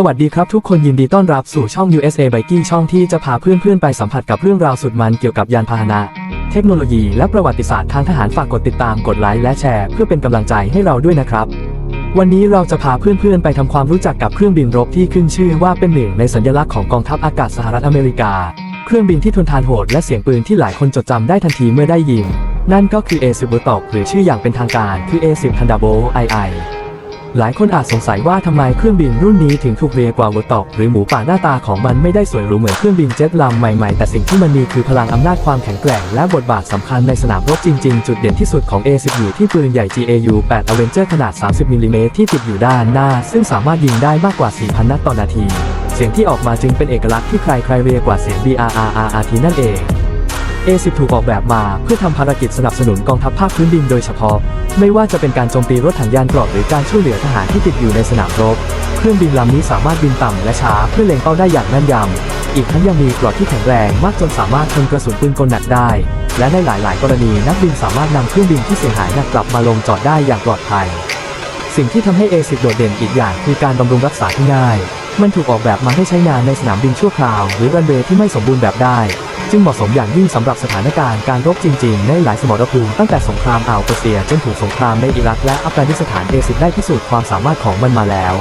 สวัสดีครับทุกคนยินดีต้อนรับสู่ช่อง USA Biking ช่องที่จะพาเพื่อนๆ ไปสัมผัสกับเรื่องราวสุดมันเกี่ยวกับยานพาหนะ เทคโนโลยีและประวัติศาสตร์ทางทหารฝากกดติดตามกดไลค์และแชร์เพื่อเป็นกำลังใจให้เราด้วยนะครับ วันนี้เราจะพาเพื่อนๆ ไปทำความรู้จักกับเครื่องบินรบที่ขึ้นชื่อว่าเป็นหนึ่งในสัญลักษณ์ของกองทัพอากาศสหรัฐอเมริกา เครื่องบินที่ทนทานโหดและเสียงปืนที่หลายคนจดจำได้ทันทีเมื่อได้ยิน นั่นก็คือ A10 b u l t o หรือชื่ออย่างเป็นทางการคือ A10 Thunderbolt II หลายคนอาจสงสัยว่าทำไมเครื่องบินรุ่นนี้ถึงถูกเรียกว่าวอร์ตอกหรือหมูป่าหน้าตาของมันไม่ได้สวยหรูเหมือนเครื่องบินเจ็ตลำใหม่ๆ แต่สิ่งที่มันมีคือพลังอำนาจความแข็งแกร่งและบทบาทสำคัญในสนามรบจริง ๆ จุดเด่นที่สุดของ A10 อยู่ที่ปืนใหญ่ GAU 8 Avenger ขนาด 30มิลลิเมตรที่ติดอยู่ด้านหน้า ซึ่งสามารถยิงได้มากกว่า 4,000 นัดต่อนาที เสียงที่ออกมาจึงเป็นเอกลักษณ์ที่ใครๆเรียกว่าเสียง BRRRT นั่นเอง A10 ถูกออกแบบมาเพื่อทำภารกิจสนับสนุนกองทัพภาคพื้นดินโดยเฉพาะ ไม่ว่าจะเป็นการโจมตีรถถังยานเกราะหรือการช่วยเหลือทหารที่ติดอยู่ในสนามรบ เครื่องบินลำนี้สามารถบินต่ำและช้าเพื่อเล็งเป้าได้อย่างแม่นยำ อีกทั้งยังมีเกราะที่แข็งแรงมากจนสามารถทนกระสุนปืนกลหนักได้ และในหลาย ๆ กรณีนักบินสามารถนำเครื่องบินที่เสียหายหนักกลับมาลงจอดได้อย่างปลอดภัย สิ่งที่ทำให้ A10 โดดเด่นอีกอย่างคือการบำรุงรักษาที่ง่าย มันถูกออกแบบมาให้ใช้งานในสนามบินชั่วคราว หรือรันเวย์ที่ไม่สมบูรณ์แบบได้ จึงเหมาะสมอย่างยิ่งสำหรับสถานการณ์การรบจริง ๆ ในหลายสมรภูมิตั้งแต่สงครามอ่าวเปอร์เซียจนถึงสงครามในอิรักและอัฟกานิสถาน A10 ได้พิสูจน์ความสามารถของมันมาแล้ว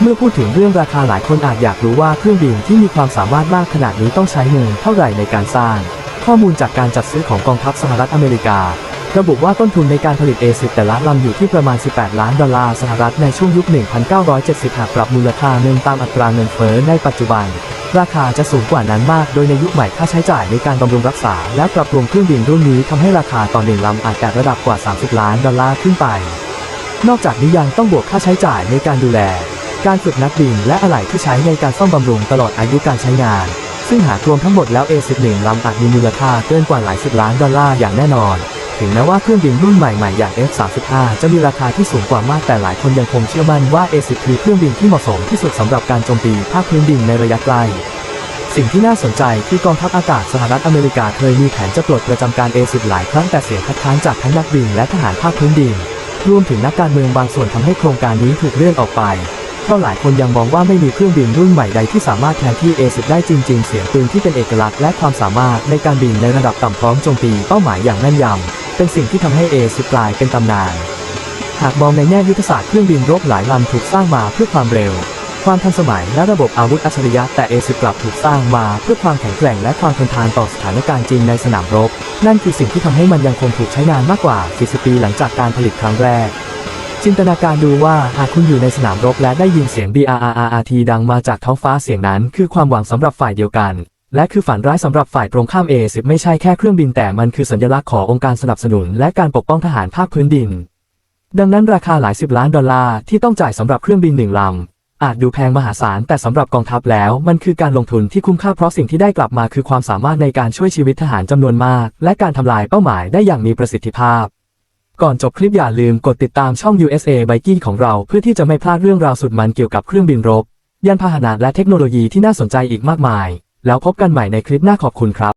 เมื่อพูดถึงเรื่องราคาหลายคนอาจอยากรู้ว่าเครื่องบินที่มีความสามารถมากขนาดนี้ต้องใช้เงินเท่าไหร่ในการสร้าง ข้อมูลจากการจัดซื้อของกองทัพสหรัฐอเมริการะบุว่าต้นทุนในการผลิต A10 แต่ละลำอยู่ที่ประมาณ 18 ล้านดอลลาร์สหรัฐในช่วงยุค 1970 หากปรับมูลค่าเงินตามอัตราเงินเฟ้อในปัจจุบัน ราคาจะสูงกว่านั้นมาก โดยในยุคใหม่ค่าใช้จ่ายในการบำรุงรักษา และปรับปรุงเครื่องบินรุ่นนี้ทำให้ราคาต่อหนึ่งลำอาจแตะระดับกว่า 30 ล้านดอลลาร์ขึ้นไป นอกจากนี้ยังต้องบวกค่าใช้จ่ายในการดูแล การฝึกนักบินและอะไหล่ที่ใช้ในการซ่อมบำรุงตลอดอายุการใช้งาน ซึ่งหากรวมทั้งหมดแล้ว A11 ลำอาจมีมูลค่าเกินกว่าหลายสิบล้านดอลลาร์อย่างแน่นอน ถึงแม้ว่าเครื่องบินรุ่นใหม่ๆอย่าง F35 จะมีราคาที่สูงกว่ามากแต่หลายคนยังคงเชื่อมั่นว่า A10 คือเครื่องบินที่เหมาะสมที่สุดสำหรับการโจมตีภาคพื้นดินในระยะไกลสิ่งที่น่าสนใจคือกองทัพอากาศสหรัฐอเมริกาเคยมีแผนจะปลดประจำการ A10 หลายครั้งแต่เสียงคัดค้านจากทั้งนักบินและทหารภาคพื้นดิน รวมถึงนักการเมืองบางส่วนทำให้โครงการนี้ถูกเลื่อนออกไปเพราะหลายคนยังมองว่าไม่มีเครื่องบินรุ่นใหม่ใดที่สามารถแทนที่ A10 ได้จริง ๆ เสียงปืนที่เป็นเอกลักษณ์และความสามารถในการบินในระดับต่ำพร้อมโจมตีเป้าหมายอย่างแม่นยำ เป็นสิ่งที่ทำให้ A10 กลายเป็นตำนาน หากมองในแง่ยุทธศาสตร์เครื่องบินรบหลายลำถูกสร้างมาเพื่อความเร็ว ความทันสมัยและระบบอาวุธอัจฉริยะแต่ A10 กลับถูกสร้างมาเพื่อความแข็งแกร่งและความทนทานต่อสถานการณ์จริงในสนามรบ นั่นคือสิ่งที่ทำให้มันยังคงถูกใช้งานมากกว่า 40 ปีหลังจากการผลิตครั้งแรกจินตนาการดูว่าหากคุณอยู่ในสนามรบและได้ยินเสียง BRRRT ดังมาจากท้องฟ้าเสียงนั้น คือความหวังสำหรับฝ่ายเดียวกัน และคือฝันร้ายสำหรับฝ่ายตรงข้าม A10 ไม่ใช่แค่เครื่องบินแต่มันคือสัญลักษณ์ขององค์การสนับสนุนและการปกป้องทหารภาคพื้นดิน ดังนั้นราคาหลายสิบล้านดอลลาร์ที่ต้องจ่ายสำหรับเครื่องบินหนึ่งลำ อาจดูแพงมหาศาลแต่สำหรับกองทัพแล้วมันคือการลงทุนที่คุ้มค่าเพราะสิ่งที่ได้กลับมาคือความสามารถในการช่วยชีวิตทหารจำนวนมาก และการทำลายเป้าหมายได้อย่างมีประสิทธิภาพ ก่อนจบคลิปอย่าลืมกดติดตามช่อง USA Biking ของเราเพื่อที่จะไม่พลาดเรื่องราวสุดมันเกี่ยวกับเครื่องบินรบยานพาหนะและเทคโนโลยีที่น่าสนใจอีกมากมาย แล้วพบกันใหม่ในคลิปหน้าขอบคุณครับ